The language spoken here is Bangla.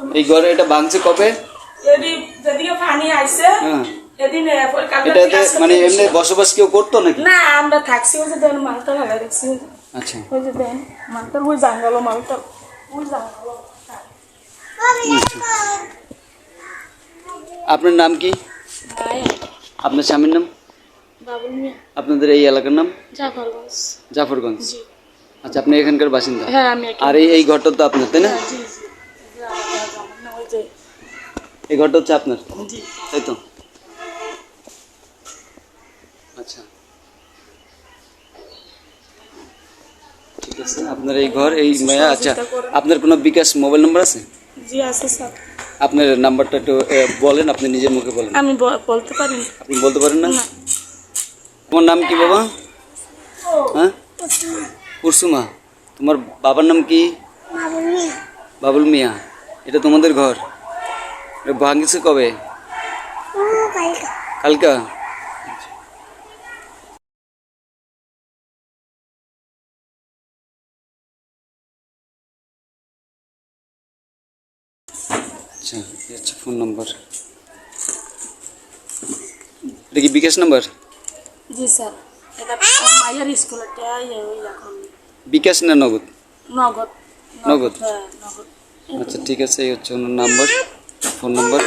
এই ঘরে এটা ভাঙছে কবে? হ্যাঁ। মানে আচ্ছা। আচ্ছা। আপনার নাম কি? আপনার স্বামীর নাম? আপনাদের এই এলাকার নাম? জাফরগঞ্জ। জাফরগঞ্জ। আচ্ছা আপনি এখানকার বাসিন্দা? হ্যাঁ আমি আর এই এই ঘরটা তো আপনার তাই না? হ্যাঁ, এই ঘরটা হচ্ছে আপনার? তাই তো? আচ্ছা। ঠিক আছে আপনার এই ঘর এই মায়া আচ্ছা আপনার কোনো বিকাশ মোবাইল নাম্বার আছে? জি আছে স্যার। আপনার নাম্বারটা একটু বলেন আপনি নিজের মুখে বলেন। আমি বলতে পারি আপনি বলতে পারেন না? না। তোমার নাম কি বাবা? হ্যাঁ? কুরসুমা তোমার বাবার নাম কি? বাবুল মিয়া। এটা তোমাদের ঘর? এটা ভাঙছে কবে? কালকা। আচ্ছা হচ্ছে ফোন নাম্বার এটা কি বিকাশ নাম্বার জি স্যার। মায়ের স্কুলের বিকাশ না নগদ? নগদ। নগদ? আচ্ছা ঠিক আছে এই হচ্ছে ওনার নাম্বার ফোন নম্বর